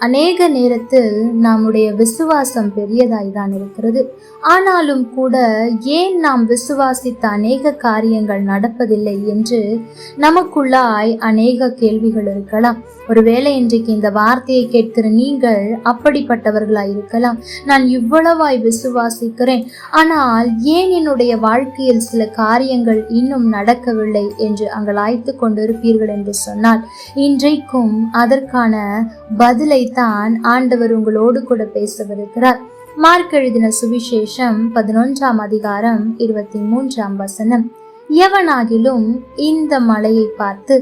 அநேக நேரத்தில் நம்முடைய விசுவாசம் பெரியதாய் தான் இருக்கிறது. ஆனாலும் கூட ஏன் நாம் விசுவாசித்த அநேக காரியங்கள் நடப்பதில்லை என்று நமக்குள்ளாய் அநேக கேள்விகள் இருக்கலாம். ஒருவேளை இன்றைக்கு இந்த வார்த்தையை கேட்கிற நீங்கள் அப்படிப்பட்டவர்களாய் இருக்கலாம். நான் இவ்வளவாய் விசுவாசிக்கிறேன். ஆனால் ஏன் என்னுடைய வாழ்க்கையில் சில காரியங்கள் இன்னும் நடக்கவில்லை என்று அங்கலாய்த்து கொண்டிருப்பீர்கள் என்று சொன்னால் இன்றைக்கும் அதற்கான பதிலை தான் ஆண்டவர் உங்களோடு கூட பேசவிருக்கிறார். மார்க் எழுதின சுவிசேஷம் பதினொன்றாம் அதிகாரம் இருபத்தி மூன்றாம் வசனம். எவனாகிலும் இந்த மலையை பார்த்து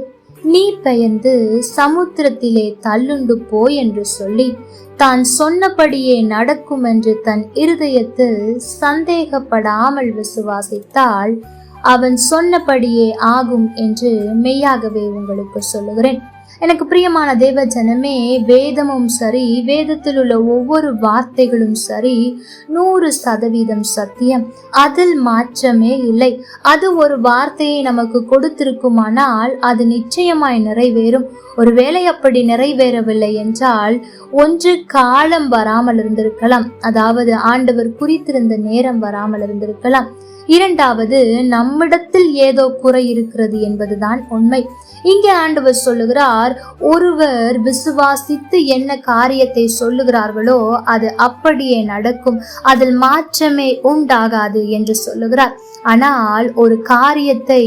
நீ பெயர்ந்து சமுத்திரத்திலே தள்ளுண்டு போ என்று சொல்லி தான் சொன்னபடியே நடக்கும் என்று தன் இருதயத்தில் சந்தேகப்படாமல் விசுவாசித்தால் அவன் சொன்னபடியே ஆகும் என்று மெய்யாகவே உங்களுக்கு சொல்லுகிறேன். எனக்கு பிரியமான தேவ ஜனமே வேதமும் சரி வேதத்தில் உள்ள ஒவ்வொரு வார்த்தைகளும் சரி நூறு சதவீதம் சத்தியம். அதில் மாற்றமே இல்லை. அது ஒரு வார்த்தையை நமக்கு கொடுத்திருக்குமானால் அது நிச்சயமாய் நிறைவேறும். ஒருவேளை அப்படி நிறைவேறவில்லை என்றால் ஒன்று காலம் வராமல் இருந்திருக்கலாம். அதாவது ஆண்டவர் குறித்திருந்த நேரம் வராமல் இருந்திருக்கலாம். இரண்டாவது நம்மிடத்தில் ஏதோ குறை இருக்கிறது என்பதுதான் உண்மை. இங்கே ஆண்டவர் சொல்லுகிறார் ஒருவர் விசுவாசித்து என்ன காரியத்தை சொல்லுகிறார்களோ அது அப்படியே நடக்கும். அதில் மாற்றமே உண்டாகாது என்று சொல்லுகிறார். ஆனால் ஒரு காரியத்தை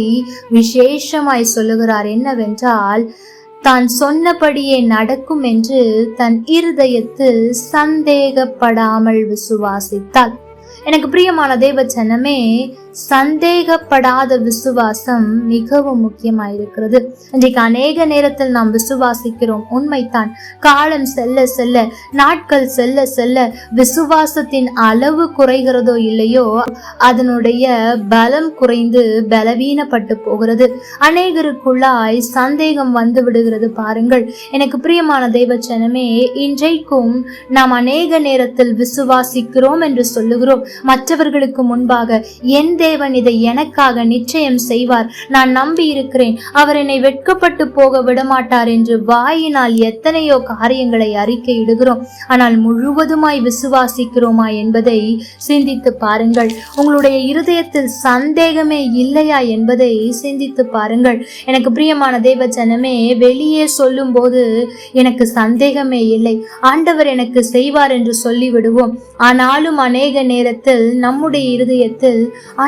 விசேஷமாய் சொல்லுகிறார் என்னவென்றால் தான் சொன்னபடியே நடக்கும் என்று தன் இருதயத்தில் சந்தேகப்படாமல் விசுவாசித்தாள் எனக்கு பிரியமான தேவச்சனமே சந்தேகப்படாத விசுவாசம் மிகவும் முக்கியமாயிருக்கிறது. இன்றைக்கு அநேக நேரத்தில் நாம் விசுவாசிக்கிறோம். உண்மைத்தான் காலம் செல்ல செல்ல நாட்கள் செல்ல செல்ல விசுவாசத்தின் அளவு குறைகிறதோ இல்லையோ அதனுடைய பலம் குறைந்து பலவீனப்பட்டு போகிறது. அநேகருக்குள்ளாய் சந்தேகம் வந்து விடுகிறது பாருங்கள். எனக்கு பிரியமான தெய்வச்சனமே இன்றைக்கும் நாம் அநேக நேரத்தில் விசுவாசிக்கிறோம் என்று சொல்லுகிறோம். மற்றவர்களுக்கு முன்பாக எந்த தேவன் இதை எனக்காக நிச்சயம் செய்வார். நான் நம்பி இருக்கிறேன் அவர் என்னை வெட்கப்பட்டு போக விடமாட்டார் என்று வாயினால் எத்தனையோ காரியங்களை அறிக்கையிடுகிறோம் ஆனால் முழுவதுமாய் விசுவாசிக்கிறோமா என்பதை சிந்தித்து பாருங்கள். உங்களுடைய இருதயத்தில் சந்தேகமே இல்லையா என்பதை சிந்தித்து பாருங்கள். எனக்கு பிரியமான தேவச்சனமே வெளியே சொல்லும் போது எனக்கு சந்தேகமே இல்லை. ஆண்டவர் எனக்கு செய்வார் என்று சொல்லிவிடுவோம். ஆனாலும் அநேக நேரத்தில் நம்முடைய இருதயத்தில்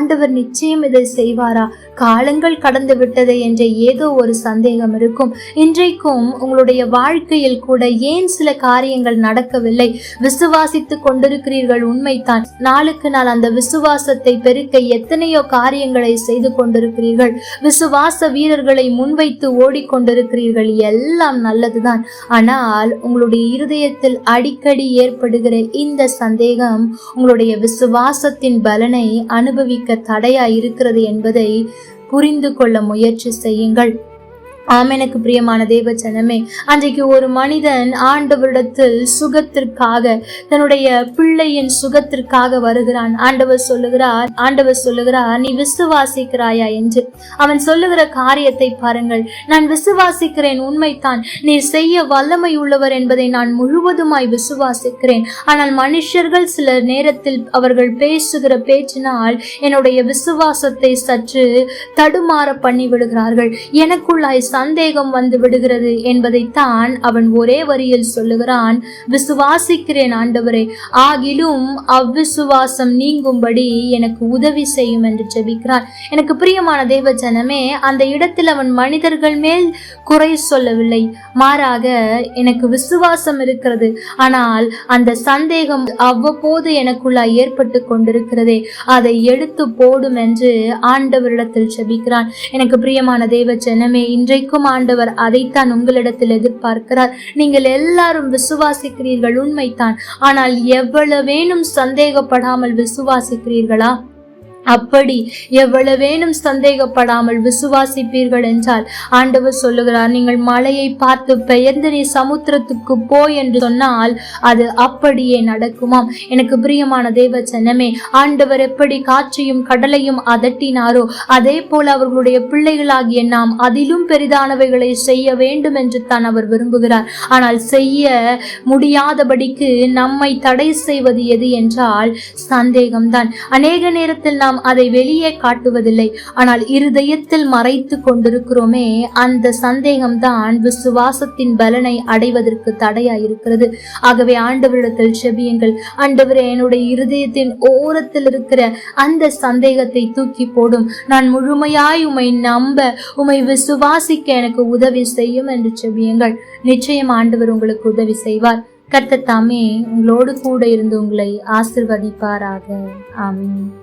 ஆண்டவர் நிச்சயம் இதை செய்வாரா? காலங்கள் கடந்து விட்டது என்ற ஏதோ ஒரு சந்தேகம் இருக்கும். இன்றைக்கும் உங்களுடைய வாழ்க்கையில் கூட ஏன் சில காரியங்கள் நடக்கவில்லை? விசுவாசித்து கொண்டிருக்கிறீர்கள் உண்மைதான். நாளுக்கு நாள் அந்த விசுவாசத்தை பெருக்க எத்தனையோ காரியங்களை செய்து கொண்டிருக்கிறீர்கள். விசுவாச வீரர்களை முன்வைத்து ஓடிக்கொண்டிருக்கிறீர்கள். எல்லாம் நல்லதுதான். ஆனால் உங்களுடைய இருதயத்தில் அடிக்கடி ஏற்படுகிற இந்த சந்தேகம் உங்களுடைய விசுவாசத்தின் பலனை அனுபவிக்க தடையா இருக்கிறது என்பதை புரிந்து கொள்ள முயற்சி செய்யுங்கள். ஆம் எனக்கு பிரியமான தேவ ஜனமே அன்றைக்கு ஒரு மனிதன் ஆண்டவரிடத்தில் சுகத்திற்காக தன்னுடைய பிள்ளையின் சுகத்திற்காக வருகிறான். ஆண்டவர் சொல்லுகிறார் ஆண்டவர் சொல்லுகிறார் நீ விசுவாசிக்கிறாயா? என்று. அவன் சொல்லுகிற காரியத்தை பாருங்கள். நான் விசுவாசிக்கிறேன் உண்மைத்தான் நீ செய்ய வல்லமை உள்ளவர் என்பதை நான் முழுவதுமாய் விசுவாசிக்கிறேன். ஆனால் மனுஷர்கள் சில நேரத்தில் அவர்கள் பேசுகிற பேச்சினால் என்னுடைய விசுவாசத்தை சற்று தடுமாற பண்ணி விடுகிறார்கள் எனக்குள்ளாய் சந்தேகம் வந்து விடுகிறது என்பதைத்தான் அவன் ஒரே வரியில் சொல்லுகிறான். விசுவாசிக்கிறேன் ஆண்டவரே ஆகிலும் அவ்விசுவாசம் நீங்கும்படி எனக்கு உதவி செய்யும் என்று ஜெபிக்கிறான் எனக்கு பிரியமான தேவ ஜனமே அந்த இடத்தில் அவன் மனிதர்கள் மேல் குறை சொல்லவில்லை. மாறாக எனக்கு விசுவாசம் இருக்கிறது. ஆனால் அந்த சந்தேகம் அவ்வப்போது எனக்குள்ளாய் ஏற்பட்டு கொண்டிருக்கிறதே அதை எடுத்து போடும் என்று ஆண்டவரிடத்தில் ஜெபிக்கிறான். எனக்கு பிரியமான தேவ ஜனமே வரைக்கும் ஆண்டவர் அதைத்தான் உங்களிடத்தில் எதிர்பார்க்கிறார். நீங்கள் எல்லாரும் விசுவாசிக்கிறீர்கள் உண்மைத்தான் ஆனால் எவ்வளவேனும் சந்தேகப்படாமல் விசுவாசிக்கிறீர்களா? அப்படி எவ்வளவேனும் சந்தேகப்படாமல் விசுவாசிப்பீர்கள் என்றால் ஆண்டவர் சொல்லுகிறார் நீங்கள் மலையை பார்த்து பெயர்ந்து நீ சமுத்திரத்துக்கு போ என்று சொன்னால் அது அப்படியே நடக்குமாம். எனக்கு பிரியமான தேவ ஜனமே ஆண்டவர் எப்படி காற்றையும் கடலையும் அதட்டினாரோ அதே போல அவர்களுடைய பிள்ளைகளாகிய நாம் அதிலும் பெரிதானவைகளை செய்ய வேண்டும் என்று தான் அவர் விரும்புகிறார். ஆனால் செய்ய முடியாதபடிக்கு நம்மை தடை செய்வது எது என்றால் சந்தேகம்தான். அநேக நேரத்தில் நாம் அதை வெளியே காட்டுவதில்லை. ஆனால் இருதயத்தில் மறைத்து கொண்டிருக்கிறோமே அந்த சந்தேகம்தான் விசுவாசத்தின் பலனை அடைவதற்கு தடையாயிருக்கிறது. ஆகவே ஆண்டவரிடத்தில் செபியுங்கள். ஆண்டவரே என்னுடைய இருதயத்தின் ஓரத்தில் இருக்கிற அந்த சந்தேகத்தை தூக்கி போடும். நான் முழுமையாய் உமை நம்ப உமை விசுவாசிக்க எனக்கு உதவி செய்யும் என்று செபியுங்கள். நிச்சயம் ஆண்டவர் உங்களுக்கு உதவி செய்வார். கர்த்தர் தாமே உங்களோடு கூட இருந்து உங்களை ஆசிர்வதிப்பாராக. ஆமீன்.